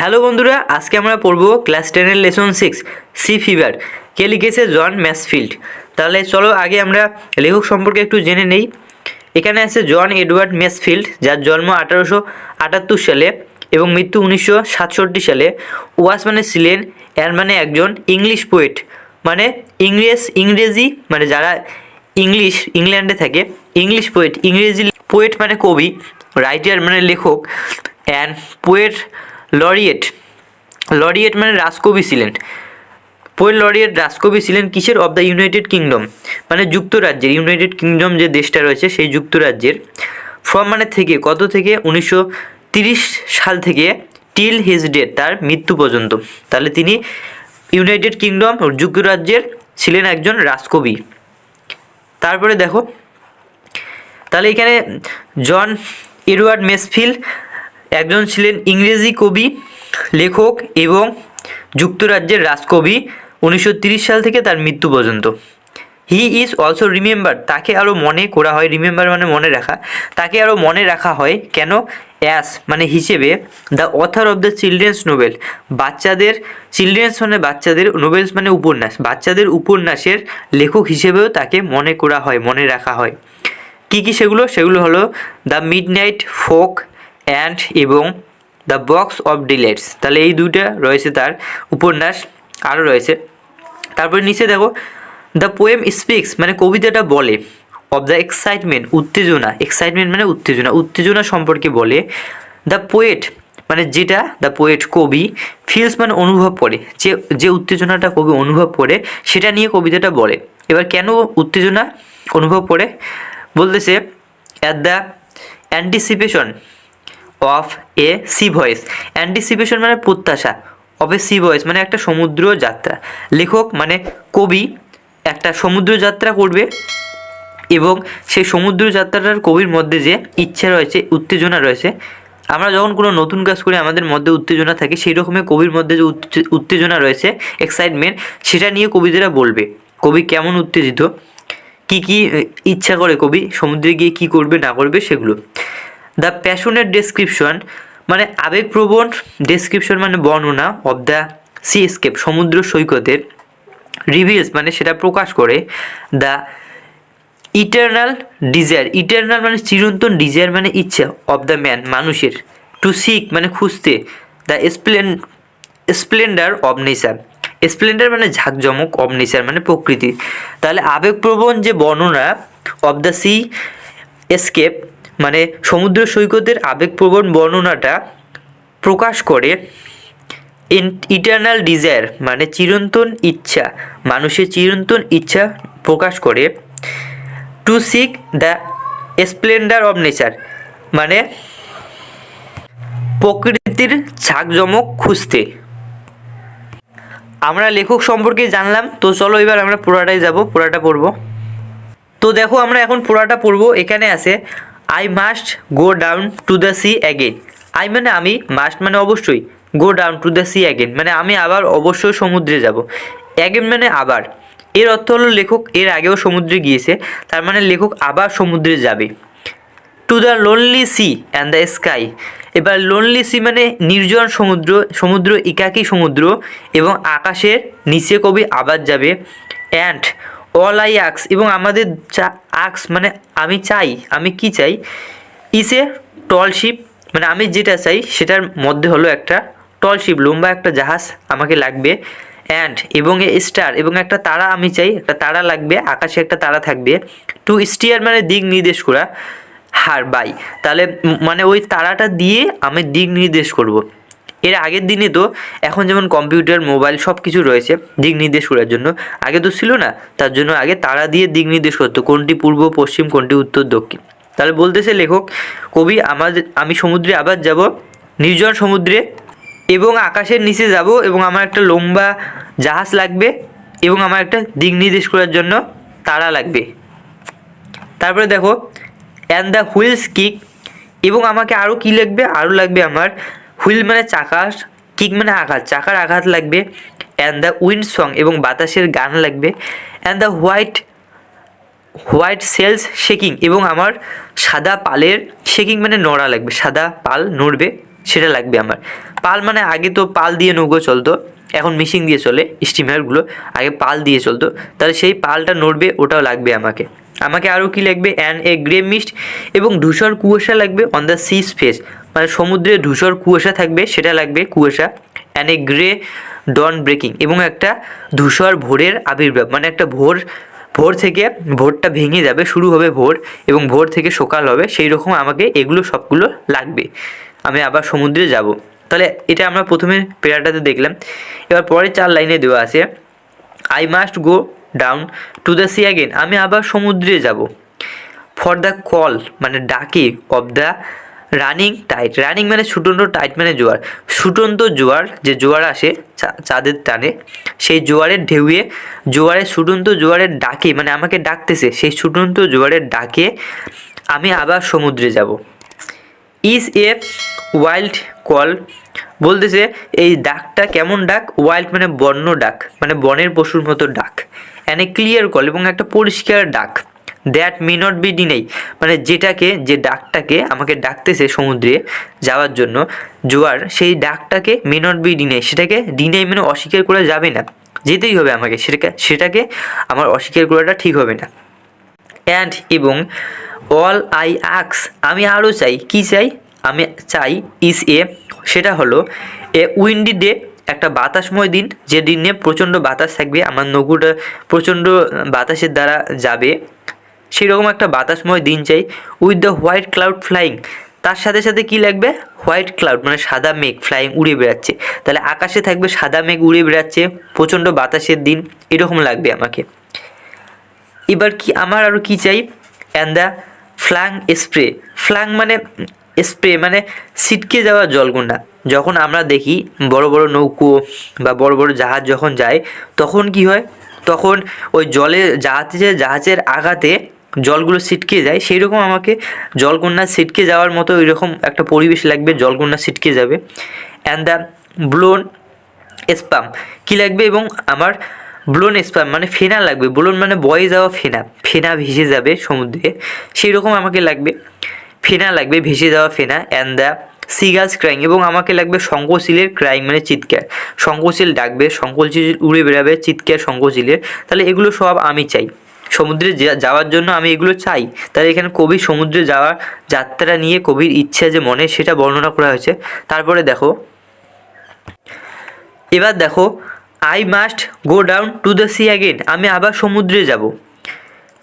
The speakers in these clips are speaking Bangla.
হ্যালো বন্ধুরা, আজকে আমরা পড়ব ক্লাস টেনের লেসন সিক্স সি ফিভার কে লিখেছে জন ম্যাসফিল্ড? তাহলে চলো আগে আমরা লেখক সম্পর্কে একটু জেনে নেই। এখানে আছে জন এডওয়ার্ড ম্যাসফিল্ড, যার জন্ম আঠারোশো আটাত্তর সালে এবং মৃত্যু উনিশশো সাতষট্টি সালে। ওয়াস মানে ছিলেন এর মানে একজন ইংলিশ পোয়েট মানে ইংরেজ, ইংরেজি মানে যারা ইংলিশ, ইংল্যান্ডে থাকে, ইংলিশ পোয়েট ইংরেজি পোয়েট মানে কবি রাইটার মানে লেখক অ্যান্ড পোয়েট লরিয়েট। লরিয়েট মানে রাজকবি ছিলেন। পোয়েট লরিয়েট রাজকবি ছিলেন কিসের? Of the United Kingdom. মানে যুক্তরাজ্যের, ইউনাইটেড কিংডম যে দেশটা রয়েছে, সেই যুক্তরাজ্যের। ফ্রম মানে থেকে, কত থেকে? উনিশশো সাল থেকে টিল হিজ ডেথ, তার মৃত্যু পর্যন্ত। তাহলে তিনি ইউনাইটেড কিংডম যুক্তরাজ্যের ছিলেন একজন রাজকবি। তারপরে দেখো, তাহলে এখানে জন এডওয়ার্ড মেসফিল একজন ছিলেন ইংরেজি কবি, লেখক এবং যুক্তরাজ্যের রাজকবি। উনিশশো সাল থেকে তার মৃত্যু পর্যন্ত। হি ইজ অলসো রিমেম্বার তাকে আরও মনে করা হয় রিমেম্বার মানে মনে রাখা। তাকে আরও মনে রাখা হয় কেন? অ্যাস মানে হিসেবে the author of the children's novel বাচ্চাদের চিলড্রেন্স মানে বাচ্চাদের নোবেলস মানে উপন্যাস। বাচ্চাদের উপন্যাসের লেখক হিসেবেও তাকে মনে করা হয়, মনে রাখা হয়। কী কী সেগুলো? সেগুলো হলো the midnight folk and এবং দ্য বক্স অফ ডিলেটস তাহলে এই দুইটা রয়েছে তার। উপন্যাস আরও রয়েছে। তারপরে নিচে দেখো দ্য পোয়েম স্পিক্স মানে কবিতাটা বলে। অফ দ্য এক্সাইটমেন্ট উত্তেজনা। এক্সাইটমেন্ট মানে উত্তেজনা। উত্তেজনা সম্পর্কে বলে। দ্য পোয়েট মানে যেটা দ্য পোয়েট কবি ফিলস মানে অনুভব করে। যে যে উত্তেজনাটা কবি অনুভব করে, সেটা নিয়ে কবিতাটা বলে। এবার কেন উত্তেজনা অনুভব করে? বলতেছে at the anticipation of a sea voyage anticipation মানে প্রত্যাশা অফ এ সি ভয়েস মানে একটা সমুদ্র যাত্রা। লেখক মানে কবি একটা সমুদ্র যাত্রা করবে এবং সেই সমুদ্র যাত্রাটার কবির মধ্যে যে ইচ্ছা রয়েছে, উত্তেজনা রয়েছে, আমরা যখন কোনো নতুন কাজ করি, আমাদের মধ্যে উত্তেজনা থাকে, সেই রকমের কবির মধ্যে যে উত্তে- উত্তেজনা রয়েছে এক্সাইটমেন্ট সেটা নিয়ে কবিতারা বলবে। কবি কেমন উত্তেজিত? কি কি, ইচ্ছা করে কবি সমুদ্রে গিয়ে কি করবে, না করবে, সেগুলো। দ্য প্যাশনের ডেসক্রিপশন মানে আবেগপ্রবণ ডেসক্রিপশন মানে বর্ণনা অব দ্য সি স্কেপ সমুদ্র সৈকতের রিভিলস মানে সেটা প্রকাশ করে দ্য ইটার্নাল ডিজায়ার ইটার্নাল মানে চিরন্তন ডিজায়ার মানে ইচ্ছা অব দ্য ম্যান মানুষের টু সিক মানে খুঁজতে the splen splendour of nature splendour মানে ঝাঁকজমক অব নেচার মানে প্রকৃতি, তাহলে আবেগপ্রবণ যে বর্ণনা অব দ্য সি এসকেপ মানে সমুদ্র সৈকতের আবেগপ্রবণ বর্ণনাটা প্রকাশ করে ইটার্নাল ডিজায়ার মানে চিরন্তন ইচ্ছা, মানুষের চিরন্তন ইচ্ছা প্রকাশ করে to seek the splendour of nature মানে প্রকৃতির ঝাঁকজমক খুঁজতে। আমরা লেখক সম্পর্কে জানলাম, তো চলো এবার আমরা পুরাটাই যাব, পুরাটা পড়ব। তো দেখো, আমরা এখন পুরাটা পড়ব, এখানে আছে I must go down to the sea again I মানে আমি মাস্ট মানে অবশ্যই go down to the sea again মানে আমি আবার অবশ্যই সমুদ্রে যাব। অ্যাগেন মানে আবার। এর অর্থ হলো লেখক এর আগেও সমুদ্রে গিয়েছে, তার মানে লেখক আবার সমুদ্রে যাবে। To the lonely sea and the sky এবার লোনলি সি মানে নির্জন সমুদ্র সমুদ্র, একাকী সমুদ্র এবং আকাশের নিচে কবি আবার যাবে। অ্যান্ড অল আই আক্স এবং আমাদের চা আক্স মানে আমি চাই, আমি কি চাই ইস এ টলশিপ মানে আমি যেটা চাই, সেটার মধ্যে হলো একটা টলশিপ লম্বা একটা জাহাজ আমাকে লাগবে অ্যান্ড এবং এ স্টার এবং একটা তারা আমি চাই, একটা তারা লাগবে, আকাশে একটা তারা থাকবে টু স্টিয়ার মানে দিক নির্দেশ করা, হার বাই তাহলে মানে ওই তারাটা দিয়ে আমি দিক নির্দেশ করব। এর আগের দিনে তো এখন যেমন কম্পিউটার মোবাইল সব কিছু রয়েছে দিক নির্দেশ করার জন্য। আগে তো ছিল না, তার জন্য আগে তারা দিয়ে দিক নির্দেশ করতো, কোনটি পূর্ব, পশ্চিম, কোনটি উত্তর, দক্ষিণ। তাহলে বলতেছে লেখক, কবি আমাদের আমি সমুদ্রে আবার যাব, নির্জন সমুদ্রে এবং আকাশের নিচে যাব এবং আমার একটা লম্বা জাহাজ লাগবে এবং আমার একটা দিক নির্দেশ করার জন্য তারা লাগবে। তারপরে দেখো অ্যান্ড দ্য হুইলস কিক এবং আমাকে আরও কী লাগবে? আরও লাগবে আমার হুইল মানে চাকা কিক মানে আঘাত। চাকার আঘাত লাগবে অ্যান্ড দ্য উইন্ড সং এবং বাতাসের গান লাগবে। And the white white sails shaking এবং আমার সাদা পালের শেকিং মানে নড়া লাগবে। সাদা পাল নড়বে, সেটা লাগবে আমার। পাল মানে আগে তো পাল দিয়ে নৌকো চলতো, এখন মিশিং দিয়ে চলে স্টিমারগুলো আগে পাল দিয়ে চলতো। তাহলে সেই পালটা নড়বে, ওটাও লাগবে আমাকে। আমাকে আরও কি লাগবে? অ্যান্ড এ গ্রে মিস্ট এবং ধূসর কুয়াশা লাগবে অন দ্য সি স্পেস মানে সমুদ্রে ধূসর কুয়াশা থাকবে, সেটা লাগবে কুয়াশা and a grey dawn breaking এবং একটা ধূসর ভোরের আবির্ভাব মানে একটা ভোর ভোর থেকে ভোরটা ভেঙে যাবে, শুরু হবে ভোর এবং ভোর থেকে সকাল হবে, সেই রকম আমাকে এগুলো সবগুলো লাগবে। আমি আবার সমুদ্রে যাব। তাহলে এটা আমরা প্রথমে পেরাটাতে দেখলাম। এবার পরের চার লাইনে দেওয়া আছে I must go down to the sea again আমি আবার সমুদ্রে যাব। ফর দ্য কল মানে ডাকে of the running tide running মানে ছুটন্ত টাইট মানে জোয়ার। সুটন্ত জোয়ার, যে জোয়ার আসে চাঁদের টানে, সেই জোয়ারের ঢেউয়ে জোয়ারের সুটন্ত জোয়ারের ডাকে মানে আমাকে ডাকতেছে, সেই সুটন্ত জোয়ারের ডাকে, আমি আবার সমুদ্রে যাব। ইজ এ ওয়াইল্ড কল বলতেছে, এই ডাকটা কেমন ডাক? ওয়াইল্ড মানে বন্য ডাক মানে বনের পশুর মতো ডাক। অ্যান এ ক্লিয়ার কল এবং একটা পরিষ্কার ডাক। That may not be deny মানে যেটাকে, যে ডাকটাকে আমাকে ডাকতেছে সমুদ্রে যাওয়ার জন্য, জোয়ার, সেই ডাকটাকে মে নট বি ডিনাই সেটাকে ডিনাই মানে অস্বীকার করা যাবে না। যেতেই হবে আমাকে। সেটাকে সেটাকে আমার অস্বীকার করাটা ঠিক হবে না। অ্যান্ড এবং অল আই আক্স আমি আরও চাই। কি চাই? আমি চাই ইস এ সেটা হলো এ উইন্ডি ডে একটা বাতাসময় দিন। যে দিনে প্রচণ্ড বাতাস থাকবে, আমার নৌকুটা প্রচণ্ড বাতাসের দ্বারা যাবে। সেরকম একটা বাতাসময় দিন চাই with the white cloud flying তার সাথে সাথে কি লাগবে? হোয়াইট ক্লাউড মানে সাদা মেঘ ফ্লাইং উড়ে বেড়াচ্ছে। তাহলে আকাশে থাকবে সাদা মেঘ উড়ে বেড়াচ্ছে, প্রচণ্ড বাতাসের দিন, এরকম লাগবে আমাকে। এবার কি আমার আরও কি চাই? And the flung spray flung মানে স্প্রে মানে ছিটকে যাওয়া জলগুন্ডা যখন আমরা দেখি বড় বড় নৌকো বা বড় বড় জাহাজ যখন যায়, তখন কি হয়? তখন ওই জলে জাহাজের জাহাজের আঘাতে জলগুলো ছিটকে যায় সেই রকম আমাকে জলকন্যা ছিটকে যাওয়ার মতো ওই রকম একটা পরিবেশ লাগবে, জলকন্যা ছিটকে যাবে। অ্যান্ড দ্য ব্লোন স্পাম কি লাগবে? এবং আমার ব্লোন স্পাম মানে ফেনা লাগবে ব্লোন মানে বয়ে যাওয়া ফেনা ফেনা ভেসে যাবে সমুদ্রে সেই রকম আমাকে লাগবে, ফেনা লাগবে, ভেসে যাওয়া ফেনা অ্যান্ড দ্য সিগালস ক্রাইং এবং আমাকে লাগবে শঙ্কশিলের ক্রাইং মানে চিৎকার, শঙ্কশিল ডাকবে, শঙ্কশিল উড়ে বেড়াবে, চিৎকার শঙ্কশিলের, তাহলে এগুলো সব আমি চাই। সমুদ্রে যাওয়ার জন্য আমি এগুলো চাই। তাই এখানে কবি সমুদ্রে যাওয়ার যাত্রা নিয়ে কবির ইচ্ছা যে মনে, সেটা বর্ণনা করা হয়েছে। তারপরে দেখো। এবার দেখো I must go down to the sea again আমি আবার সমুদ্রে যাব।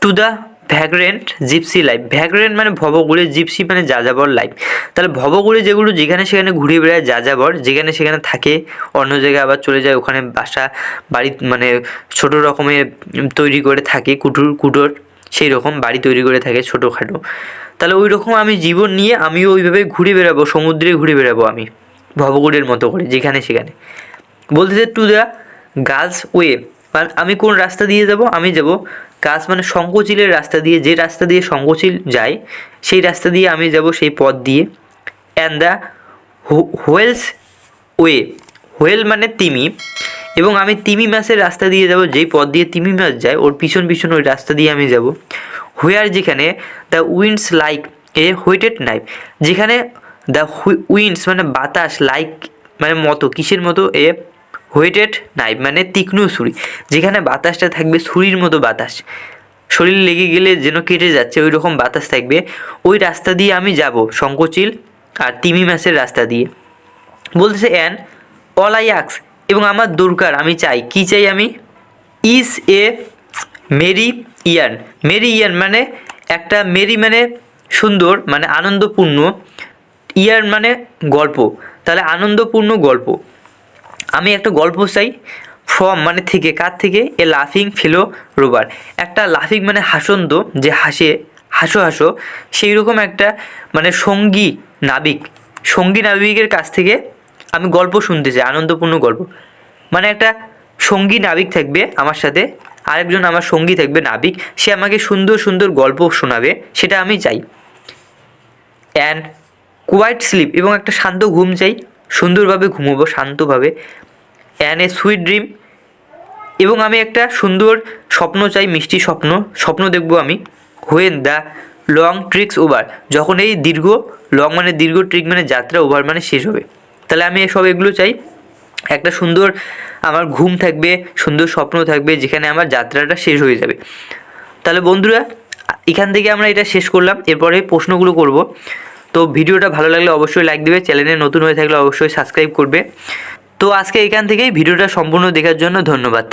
To the vagrant gypsy life vagrant মানে ভবঘুরে জিপসি মানে যাযাবর লাইফ তাহলে ভবঘুরে যেগুলো, যেখানে সেখানে ঘুরে বেড়ায় যাযাবর, যেখানে সেখানে থাকে, অন্য জায়গায় আবার চলে যায়, ওখানে বাসা, বাড়ি মানে ছোট রকমের তৈরি করে থাকে, কুটুর, কুটোর, সেই রকম বাড়ি তৈরি করে থাকে ছোটোখাটো। তাহলে ওই রকম আমি জীবন নিয়ে আমিও ওইভাবে ঘুরে বেড়াবো, সমুদ্রে ঘুরে বেড়াবো আমি, ভবঘুরের মতো করে, যেখানে সেখানে। বলতেছে টু দ্য গার্লস ওয়ে আমি কোন রাস্তা দিয়ে যাব, আমি যাব গাছ মানে শঙ্কচিলের রাস্তা দিয়ে, যে রাস্তা দিয়ে শঙ্কচিল যায়, সেই রাস্তা দিয়ে আমি যাব সেই পথ দিয়ে। And the whale's way whale মানে তিমি। এবং আমি তিমি মাছের রাস্তা দিয়ে যাব, যেই পথ দিয়ে তিমি মাছ যায়, ওর পিছন পিছন ওই রাস্তা দিয়ে আমি যাব। হোয়ার যেখানে the winds like a whetted knife যেখানে দ্য উইন্ডস মানে বাতাস লাইক মানে মতো, কিসের মতো? এ হোয়েটেড নাইফ মানে তীক্ষ্ণ ছুরি, যেখানে বাতাসটা থাকবে ছুরির মতো বাতাস। শরীর লেগে গেলে যেন কেটে যাচ্ছে ওই রকম বাতাস থাকবে। ওই রাস্তা দিয়ে আমি যাব শঙ্কচিল আর তিমি মাছের রাস্তা দিয়ে। বলতেছে, অ্যান অল আই আক্স এবং আমার দরকার, আমি চাই। কি চাই আমি? ইস এ মেরি ইয়ান মেরি ইয়ান মানে একটা মেরি মানে সুন্দর মানে আনন্দপূর্ণ। ইয়ার মানে গল্প। তাহলে আনন্দপূর্ণ গল্প। আমি একটা গল্প চাই ফ্রম মানে থেকে, কার থেকে? এ লাফিং ফেলো রোবার একটা লাফিং মানে হাসন্দ যে হাসে, হাসো হাসো। সেই রকম একটা মানে সঙ্গী নাবিক। সঙ্গী নাবিকের কাছ থেকে আমি গল্প শুনতে চাই, আনন্দপূর্ণ গল্প। মানে একটা সঙ্গী নাবিক থাকবে আমার সাথে, আরেকজন আমার সঙ্গী থাকবে নাবিক। সে আমাকে সুন্দর সুন্দর গল্প শোনাবে, সেটা আমি চাই। অ্যান্ড কোয়াইট স্লিপ এবং একটা শান্ত ঘুম চাই। সুন্দরভাবে ঘুমোবো, শান্তভাবে। অ্যান্ড এ সুইট ড্রিম এবং আমি একটা সুন্দর স্বপ্ন চাই, মিষ্টি স্বপ্ন। স্বপ্ন দেখব আমি when the long trick's over যখন এই দীর্ঘ লং মানে দীর্ঘ ট্রিক মানে যাত্রা ওভার মানে শেষ হবে। তাহলে আমি এসব এগুলো চাই। একটা সুন্দর আমার ঘুম থাকবে, সুন্দর স্বপ্ন থাকবে, যেখানে আমার যাত্রাটা শেষ হয়ে যাবে। তাহলে বন্ধুরা, এখান থেকে আমরা এটা শেষ করলাম। এরপরে প্রশ্নগুলো করব। তো ভিডিওটা ভালো লাগলে অবশ্যই লাইক দেবে চ্যানেলে নতুন হয়ে থাকলে অবশ্যই সাবস্ক্রাইব করবে। তো আজকে এখান থেকেই ভিডিওটা সম্পূর্ণ দেখার জন্য ধন্যবাদ।